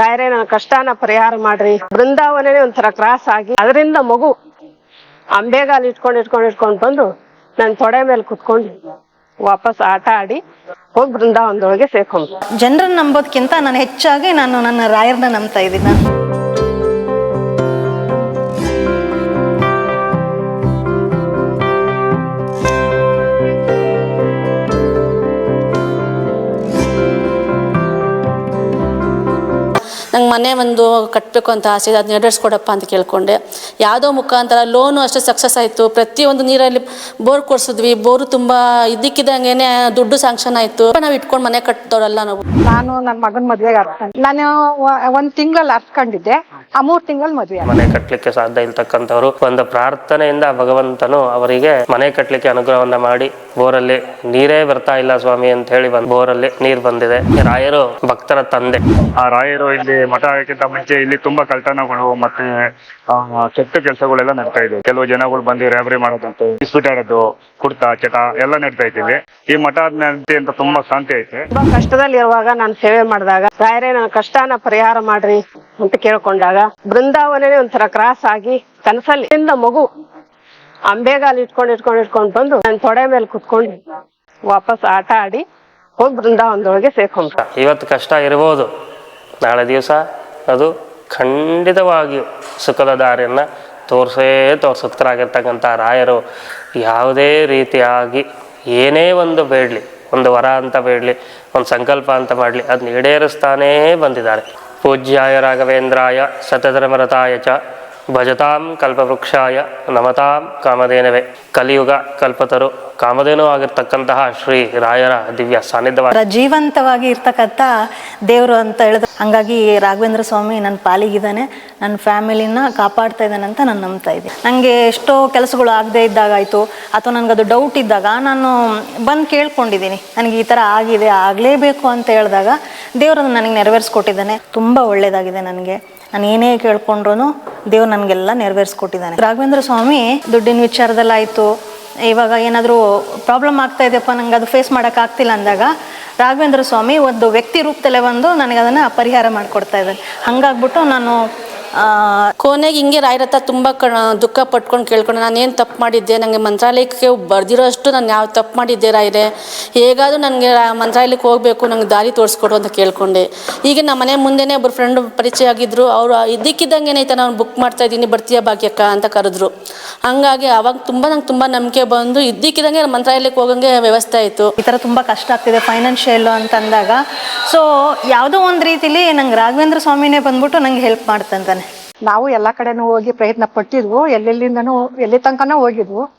ರಾಯರೇ ನನ್ನ ಕಷ್ಟನ ಪರಿಹಾರ ಮಾಡ್ರಿ. ಬೃಂದಾವನನೇ ಒಂಥರ ಕ್ರಾಸ್ ಆಗಿ, ಅದರಿಂದ ಮಗು ಅಂಬೆಗಾಲ್ ಇಟ್ಕೊಂಡು ಇಟ್ಕೊಂಡು ಇಟ್ಕೊಂಡು ಬಂದು ನನ್ನ ತೊಡೆ ಮೇಲೆ ಕುತ್ಕೊಂಡು ವಾಪಸ್ ಆಟ ಆಡಿ ಹೋಗಿ ಬೃಂದಾವನದೊಳಗೆ ಸೇರ್ಕೊಂಡು ಜನರನ್ನ ನಂಬೋದಕ್ಕಿಂತ ನಾನು ಹೆಚ್ಚಾಗಿ ನಾನು ನನ್ನ ರಾಯರ್ನ ನಂಬ್ತಾ ಇದ್ದೀನಿ. ಮನೆ ಒಂದು ಕಟ್ಟಬೇಕು ಅಂತ ಆಸೆ ಇದೆ ಅದು ನೆರವೇರಿಸ್ಕೊಡಪ್ಪ ಅಂತ ಕೇಳ್ಕೊಂಡೆ. ಯಾವುದೋ ಮುಖಾಂತರ ಲೋನು ಅಷ್ಟೇ ಸಕ್ಸಸ್ ಆಯಿತು. ಪ್ರತಿಯೊಂದು ನೀರಲ್ಲಿ ಬೋರ್ ಕೊಡಿಸಿದ್ವಿ ಬೋರು ತುಂಬ ಇದ್ದಕ್ಕಿದ್ದಂಗೆ ದುಡ್ಡು ಸ್ಯಾಂಕ್ಷನ್ ಆಯಿತು. ನಾವು ಇಟ್ಕೊಂಡು ಮನೆ ಕಟ್ಟಿದವರಲ್ಲ ನಾವು. ನಾನು ನನ್ನ ಮಗನ ಮದುವೆಗೆ ನಾನು ಒಂದು ಒಂದ್ ತಿಂಗಳಲ್ಲಿ ಹರ್ಸ್ಕೊಂಡಿದ್ದೆ ಆ ಮೂರು ತಿಂಗಳ ಮದುವೆ ಮನೆ ಕಟ್ಟಲಿಕ್ಕೆ ಸಾಧ್ಯ ಇಲ್ತಕ್ಕಂಥವ್ರು ಒಂದು ಪ್ರಾರ್ಥನೆಯಿಂದ ಭಗವಂತನು ಅವರಿಗೆ ಮನೆ ಕಟ್ಟಲಿಕ್ಕೆ ಅನುಗ್ರಹವನ್ನ ಮಾಡಿ ಬೋರಲ್ಲಿ ನೀರೇ ಬರ್ತಾ ಇಲ್ಲ ಸ್ವಾಮಿ ಅಂತ ಹೇಳಿ ಬಂದು ಬೋರಲ್ಲಿ ನೀರು ಬಂದಿದೆ. ರಾಯರು ಭಕ್ತರ ತಂದೆ. ಆ ರಾಯರು ಇಲ್ಲಿ ಮಠ ಆಗಕ್ಕಿಂತ ಮುಂಚೆ ಇಲ್ಲಿ ತುಂಬಾ ಕಳ್ತನಗಳು ಮತ್ತೆ ಆ, ಕೆಟ್ಟ ಕೆಲಸಗಳೆಲ್ಲ ನಡ್ತಾ ಇದ್ವು ಕೆಲವು ಜನಗಳು ಬಂದು ರ್ಯಾಬರಿ ಮಾಡೋದಂತೆ ಬಿಸ್ಬಿಟ್ ಆಡೋದು ಕುಡ್ತಾ ಚಟ ಎಲ್ಲ ನಡ್ತಾ ಇದ್ದೀವಿ. ಈ ಮಠ ಆದ್ಮೇಲೆ ಅಂತ ತುಂಬಾ ಶಾಂತಿ ಐತೆ. ತುಂಬಾ ಕಷ್ಟದಲ್ಲಿ ಇರುವಾಗ ನಾನು ಸೇವೆ ಮಾಡಿದಾಗ ರಾಯರೇ ನನ್ನ ಕಷ್ಟನ ಪರಿಹಾರ ಮಾಡ್ರಿ ಅಂತ ಕೇಳ್ಕೊಂಡಾಗ ಬೃಂದಾವನನೇ ಒಂಥರ ಕ್ರಾಸ್ ಆಗಿ ಕನಸಲ್ಲಿ ಇಂದ ಮಗು ಅಂಬೆಗಾಲ್ ಇಟ್ಕೊಂಡು ಇಟ್ಕೊಂಡು ಇಟ್ಕೊಂಡು ಬಂದು ನನ್ನ ತೊಡೆ ಮೇಲೆ ಕುತ್ಕೊಂಡು ವಾಪಸ್ ಆಟ ಆಡಿ ಹೋಗಿ ಬೃಂದಾವನದೊಳಗೆ ಸೇರ್ಕೊಂಡ್ರ. ಇವತ್ತು ಕಷ್ಟ ಇರಬಹುದು ನಾಳೆ ದಿವಸ ಅದು ಖಂಡಿತವಾಗಿಯೂ ಸುಖದ ದಾರಿಯನ್ನು ತೋರಿಸೇ ತೋರಿಸುತ್ತರಾಗಿರ್ತಕ್ಕಂಥ ರಾಯರು ಯಾವುದೇ ರೀತಿಯಾಗಿ ಏನೇ ಒಂದು ಬೇಡಲಿ, ಒಂದು ವರ ಅಂತ ಬೇಡಲಿ, ಒಂದು ಸಂಕಲ್ಪ ಅಂತ ಮಾಡಲಿ ಅದನ್ನ ಈಡೇರಿಸ್ತಾನೇ ಬಂದಿದ್ದಾರೆ. ಪೂಜ್ಯಾಯ ರಾಘವೇಂದ್ರಾಯ ಸತಧರ್ಮರತಾಯ ಚ. ಭಜತಾಂ ಕಲ್ಪವೃಕ್ಷಾಯ ನಮತಾಂ ಕಾಮಧೇನವೇ. ಕಲಿಯುಗ ಕಲ್ಪತರು ಕಾಮಧೇನು ಆಗಿರ್ತಕ್ಕಂತಹ ಶ್ರೀ ರಾಯರ ದಿವ್ಯ ಸಾನ್ನಿಧ್ಯವಾಗಿ ಅವರ ಜೀವಂತವಾಗಿ ಇರ್ತಕ್ಕಂಥ ದೇವರು ಅಂತ ಹೇಳಿದ್ರೆ, ಹಂಗಾಗಿ ರಾಘವೇಂದ್ರ ಸ್ವಾಮಿ ನನ್ನ ಪಾಲಿಗಿದ್ದಾನೆ, ನನ್ನ ಫ್ಯಾಮಿಲಿನ ಕಾಪಾಡ್ತಾ ಇದ್ದಾನೆ ಅಂತ ನಾನು ನಂಬ್ತಾ ಇದ್ದೆ ನನಗೆ ಎಷ್ಟೋ ಕೆಲಸಗಳು ಆಗದೆ ಇದ್ದಾಗಾಯಿತು, ಅಥವಾ ನನಗದು ಡೌಟ್ ಇದ್ದಾಗ ನಾನು ಬಂದು ಕೇಳ್ಕೊಂಡಿದ್ದೀನಿ, ನನಗೆ ಈ ಥರ ಆಗಿದೆ, ಆಗಲೇಬೇಕು ಅಂತ ಹೇಳಿದಾಗ ದೇವರು ನನಗೆ ನೆರವೇರಿಸ್ಕೊಟ್ಟಿದ್ದಾನೆ. ತುಂಬ ಒಳ್ಳೆಯದಾಗಿದೆ ನನಗೆ. ನಾನು ಏನೇ ಕೇಳ್ಕೊಂಡ್ರು ದೇವ್ರು ನನಗೆಲ್ಲ ನೆರವೇರಿಸ್ಕೊಟ್ಟಿದ್ದಾನೆ. ರಾಘವೇಂದ್ರ ಸ್ವಾಮಿ ದುಡ್ಡಿನ ವಿಚಾರದಲ್ಲಾಯಿತು. ಇವಾಗ ಏನಾದರೂ ಪ್ರಾಬ್ಲಮ್ ಆಗ್ತಾ ಇದೆಯಪ್ಪ, ನಂಗೆ ಅದು ಫೇಸ್ ಮಾಡೋಕ್ಕಾಗ್ತಿಲ್ಲ ಅಂದಾಗ ರಾಘವೇಂದ್ರ ಸ್ವಾಮಿ ಒಂದು ವ್ಯಕ್ತಿ ರೂಪದಲ್ಲೇ ಬಂದು ನನಗೆ ಅದನ್ನು ಪರಿಹಾರ ಮಾಡಿಕೊಡ್ತಾ ಇದ್ದಾನೆ. ಹಂಗಾಗ್ಬಿಟ್ಟು ನಾನು ಕೊನೆಗೆ ಹಿಂಗೆ ರಾಯರ ತುಂಬ ಕ ದುಃಖ ಪಟ್ಕೊಂಡು ಕೇಳ್ಕೊಂಡು ನಾನು ಏನು ತಪ್ಪು ಮಾಡಿದ್ದೆ? ನನಗೆ ಮಂತ್ರಾಲಯಕ್ಕೆ ಬರ್ದಿರೋ ಅಷ್ಟು ನಾನು ಯಾವ ತಪ್ಪು ಮಾಡಿದ್ದೆ ರಾಯರೇ? ಹೇಗಾದರೂ ನನಗೆ ಮಂತ್ರಾಲಯಕ್ಕೆ ಹೋಗಬೇಕು, ನಂಗೆ ದಾರಿ ತೋರಿಸ್ಕೊಡು ಅಂತ ಕೇಳ್ಕೊಂಡೆ. ಈಗ ನಮ್ಮ ಮನೆ ಮುಂದೆನೇ ಒಬ್ಬರು ಫ್ರೆಂಡ್ ಪರಿಚಯ ಆಗಿದ್ದರು ಅವರು ಇದ್ದಕ್ಕಿದ್ದಂಗೆ ಏನೈತೆ ನಾನು ಬುಕ್ ಮಾಡ್ತಾ ಇದ್ದೀನಿ, ಬರ್ತೀಯ ಭಾಗ್ಯಕ್ಕ ಅಂತ ಕರೆದ್ರು. ಹಂಗಾಗಿ ಅವಾಗ ತುಂಬ ನಂಗೆ ತುಂಬ ನಂಬಿಕೆ ಬಂದು, ಇದ್ದಕ್ಕಿದ್ದಂಗೆ ಮಂತ್ರಾಲಯಕ್ಕೆ ಹೋಗಂಗೆ ವ್ಯವಸ್ಥೆ ಆಯಿತು. ಈ ಥರ ತುಂಬ ಕಷ್ಟ ಆಗ್ತಿದೆ ಫೈನಾನ್ಷಿಯಲ್ಲು ಅಂತ ಅಂದಾಗ ಸೊ ಯಾವುದೋ ಒಂದು ರೀತಿಲಿ ನಂಗೆ ರಾಘವೇಂದ್ರ ಸ್ವಾಮಿನೇ ಬಂದ್ಬಿಟ್ಟು ನಂಗೆ ಹೆಲ್ಪ್ ಮಾಡ್ತಂತಾನೆ. ನಾವು ಎಲ್ಲಾ ಕಡೆನೂ ಹೋಗಿ ಪ್ರಯತ್ನ ಪಟ್ಟಿದ್ವು. ಎಲ್ಲೆಲ್ಲಿಂದನು, ಎಲ್ಲಿ ತನಕನೂ ಹೋಗಿದ್ವು.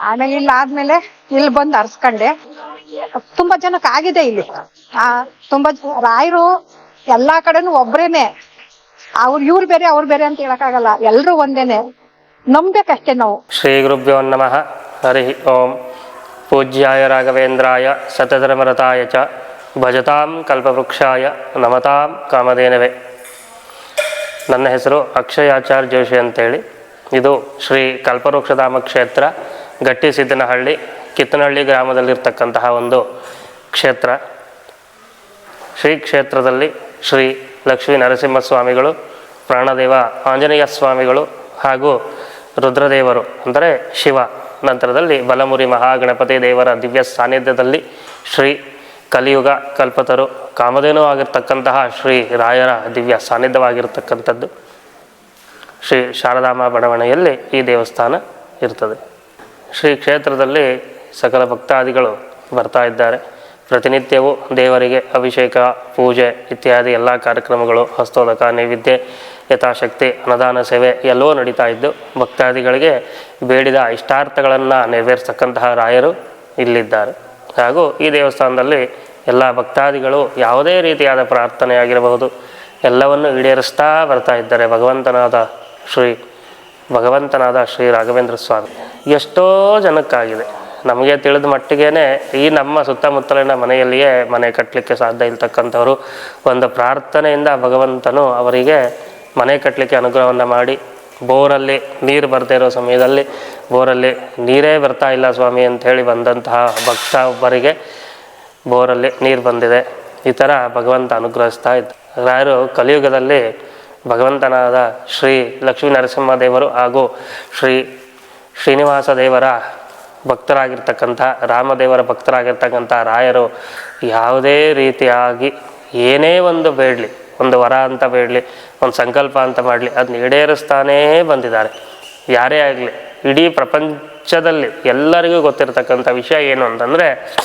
ಆಮೇಲೆ ಇಲ್ಲಿ ಆದ್ಮೇಲೆ ಇಲ್ಲಿ ಬಂದು ಅರ್ಸ್ಕೊಂಡೆ. ತುಂಬಾ ಜನಕ್ಕೆ ಆಗಿದೆ ಇಲ್ಲಿ. ಆ, ತುಂಬಾ ರಾಯರು ಎಲ್ಲಾ ಕಡೆನೂ ಒಬ್ರೇನೆ. ಅವ್ರು, ಇವ್ರು ಬೇರೆ, ಅವ್ರು ಬೇರೆ ಅಂತ ಹೇಳಕ್ಕಾಗಲ್ಲ. ಎಲ್ರು ಒಂದೇನೆ. ನಂಬೇಕಷ್ಟೇ ನಾವು. ಶ್ರೀ ಗುರುಭ್ಯೋ ನಮಃ. ಹರಿ ಓಂ. ಪೂಜ್ಯಾಯ ರಾಘವೇಂದ್ರಾಯ ಸತಧರ್ಮರತಾಯ ಚ. ಭಜತಾಂ ಕಲ್ಪವೃಕ್ಷಾಯ ನಮತಾಂ ಕಾಮಧೇನವೇ. ನನ್ನ ಹೆಸರು ಅಕ್ಷಯಾಚಾರ್ಯ ಜೋಶಿ ಅಂತೇಳಿ. ಇದು ಶ್ರೀ ಕಲ್ಪವೃಕ್ಷಧಾಮ ಕ್ಷೇತ್ರ ಗಟ್ಟಿ ಸಿದ್ದನಹಳ್ಳಿ, ಕಿತ್ತನಹಳ್ಳಿ ಗ್ರಾಮದಲ್ಲಿರ್ತಕ್ಕಂತಹ ಒಂದು ಕ್ಷೇತ್ರ. ಶ್ರೀ ಕ್ಷೇತ್ರದಲ್ಲಿ ಶ್ರೀ ಲಕ್ಷ್ಮೀ ನರಸಿಂಹಸ್ವಾಮಿಗಳು, ಪ್ರಾಣದೇವ ಆಂಜನೇಯ ಸ್ವಾಮಿಗಳು ಹಾಗೂ ರುದ್ರದೇವರು ಅಂದರೆ ಶಿವ ನಂತರದಲ್ಲಿ ಬಲಮುರಿ ಮಹಾಗಣಪತಿ ದೇವರ ದಿವ್ಯ ಸಾನ್ನಿಧ್ಯದಲ್ಲಿ ಶ್ರೀ ಕಲಿಯುಗ ಕಲ್ಪತರು ಕಾಮಧೇನು ಆಗಿರ್ತಕ್ಕಂತಹ ಶ್ರೀ ರಾಯರ ದಿವ್ಯ ಸಾನ್ನಿಧ್ಯವಾಗಿರ್ತಕ್ಕಂಥದ್ದು. ಶ್ರೀ ಶಾರದಾಮ ಬಡಾವಣೆಯಲ್ಲಿ ಈ ದೇವಸ್ಥಾನ ಇರ್ತದೆ. ಶ್ರೀ ಕ್ಷೇತ್ರದಲ್ಲಿ ಸಕಲ ಭಕ್ತಾದಿಗಳು ಬರ್ತಾ ಇದ್ದಾರೆ. ಪ್ರತಿನಿತ್ಯವೂ ದೇವರಿಗೆ ಅಭಿಷೇಕ, ಪೂಜೆ ಇತ್ಯಾದಿ ಎಲ್ಲ ಕಾರ್ಯಕ್ರಮಗಳು, ಹಸ್ತೋದಕ, ನೈವೇದ್ಯ, ಯಥಾಶಕ್ತಿ ಅನುದಾನ ಸೇವೆ ಎಲ್ಲವೂ ನಡೀತಾ ಇದ್ದು, ಭಕ್ತಾದಿಗಳಿಗೆ ಬೇಡಿದ ಇಷ್ಟಾರ್ಥಗಳನ್ನು ನೆರವೇರಿಸ್ತಕ್ಕಂತಹ ರಾಯರು ಇಲ್ಲಿದ್ದಾರೆ. ಹಾಗೂ ಈ ದೇವಸ್ಥಾನದಲ್ಲಿ ಎಲ್ಲ ಭಕ್ತಾದಿಗಳು ಯಾವುದೇ ರೀತಿಯಾದ ಪ್ರಾರ್ಥನೆ ಆಗಿರಬಹುದು. ಎಲ್ಲವನ್ನು ಈಡೇರಿಸ್ತಾ ಬರ್ತಾ ಇದ್ದಾರೆ ಭಗವಂತನಾದ ಶ್ರೀ ಭಗವಂತನಾದ ಶ್ರೀ ರಾಘವೇಂದ್ರ ಸ್ವಾಮಿ. ಎಷ್ಟೋ ಜನಕ್ಕಾಗಿದೆ. ನಮಗೆ ತಿಳಿದ ಮಟ್ಟಿಗೆ ಈ ನಮ್ಮ ಸುತ್ತಮುತ್ತಲಿನ ಮನೆಯಲ್ಲಿಯೇ ಮನೆ ಕಟ್ಟಲಿಕ್ಕೆ ಸಾಧ್ಯ ಇಲ್ತಕ್ಕಂಥವ್ರು ಒಂದು ಪ್ರಾರ್ಥನೆಯಿಂದ ಭಗವಂತನು ಅವರಿಗೆ ಮನೆ ಕಟ್ಟಲಿಕ್ಕೆ ಅನುಗ್ರಹವನ್ನು ಮಾಡಿ ಬೋರಲ್ಲಿ ನೀರು ಬರ್ತಾ ಇರೋ ಸಮಯದಲ್ಲಿ ಬೋರಲ್ಲಿ ನೀರೇ ಬರ್ತಾ ಇಲ್ಲ ಸ್ವಾಮಿ ಅಂತ ಹೇಳಿ ಬಂದಂತಹ ಭಕ್ತ ಒಬ್ಬರಿಗೆ ಬೋರಲ್ಲಿ ನೀರು ಬಂದಿದೆ. ಈ ಥರ ಭಗವಂತ ಅನುಗ್ರಹಿಸ್ತಾ ಇದ್ದ. ರಾಯರು ಕಲಿಯುಗದಲ್ಲಿ ಭಗವಂತನಾದ ಶ್ರೀ ಲಕ್ಷ್ಮೀ ನರಸಿಂಹದೇವರು ಹಾಗೂ ಶ್ರೀ ಶ್ರೀನಿವಾಸ ದೇವರ ಭಕ್ತರಾಗಿರ್ತಕ್ಕಂಥ, ರಾಮದೇವರ ಭಕ್ತರಾಗಿರ್ತಕ್ಕಂಥ ರಾಯರು ಯಾವುದೇ ರೀತಿಯಾಗಿ ಏನೇ ಒಂದು ಬೇಡಲಿ ಒಂದು ವರ ಅಂತ ಬೇಡಲಿ ಒಂದು ಸಂಕಲ್ಪ ಅಂತ ಮಾಡಲಿ ಅದನ್ನ ಈಡೇರಿಸ್ತಾನೇ ಬಂದಿದ್ದಾರೆ. ಯಾರೇ ಆಗಲಿ, ಇಡೀ ಪ್ರಪಂಚದಲ್ಲಿ ಎಲ್ಲರಿಗೂ ಗೊತ್ತಿರತಕ್ಕಂಥ ವಿಷಯ ಏನು ಅಂತಂದರೆ,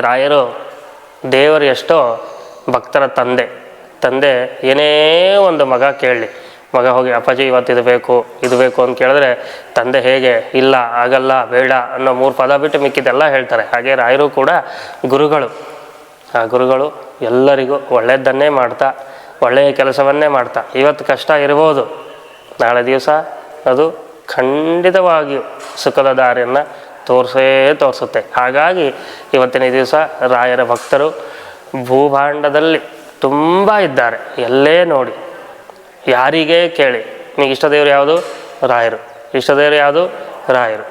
ರಾಯರು ದೇವರು ಎಷ್ಟೋ ಭಕ್ತರ ತಂದೆ. ತಂದೆ ಏನೇ ಒಂದು ಮಗ ಕೇಳಲಿ, ಮಗ ಹೋಗಿ, ಅಪ್ಪಾಜಿ ಇವತ್ತು ಇದು ಬೇಕು ಇದು ಬೇಕು ಅಂತ ಕೇಳಿದ್ರೆ, ತಂದೆ ಹೇಗೆ, ಇಲ್ಲ, ಆಗಲ್ಲ, ಬೇಡ ಅನ್ನೋ ಮೂರು ಪದ ಬಿಟ್ಟು ಮಿಕ್ಕಿದ್ದೆಲ್ಲ ಹೇಳ್ತಾರೆ. ಹಾಗೆ ರಾಯರು ಕೂಡ ಗುರುಗಳು. ಗುರುಗಳು ಎಲ್ಲರಿಗೂ ಒಳ್ಳೆಯದನ್ನೇ ಮಾಡ್ತಾ, ಒಳ್ಳೆಯ ಕೆಲಸವನ್ನೇ ಮಾಡ್ತಾ. ಇವತ್ತು ಕಷ್ಟ ಇರ್ಬೋದು. ನಾಳೆ ದಿವಸ ಅದು ಖಂಡಿತವಾಗಿಯೂ ಸುಖದ ದಾರಿಯನ್ನು ತೋರಿಸೇ ತೋರಿಸುತ್ತೆ. ಹಾಗಾಗಿ ಇವತ್ತಿನ ದಿವಸ ರಾಯರ ಭಕ್ತರು ಭೂಭಾಂಡದಲ್ಲಿ ತುಂಬ ಇದ್ದಾರೆ. ಎಲ್ಲೇ ನೋಡಿ, ಯಾರಿಗೇ ಕೇಳಿ, ನಿಮಗೆ ಇಷ್ಟ ದೇವರು ಯಾವುದು? ರಾಯರು. ಇಷ್ಟ ದೇವರು ಯಾವುದು? ರಾಯರು.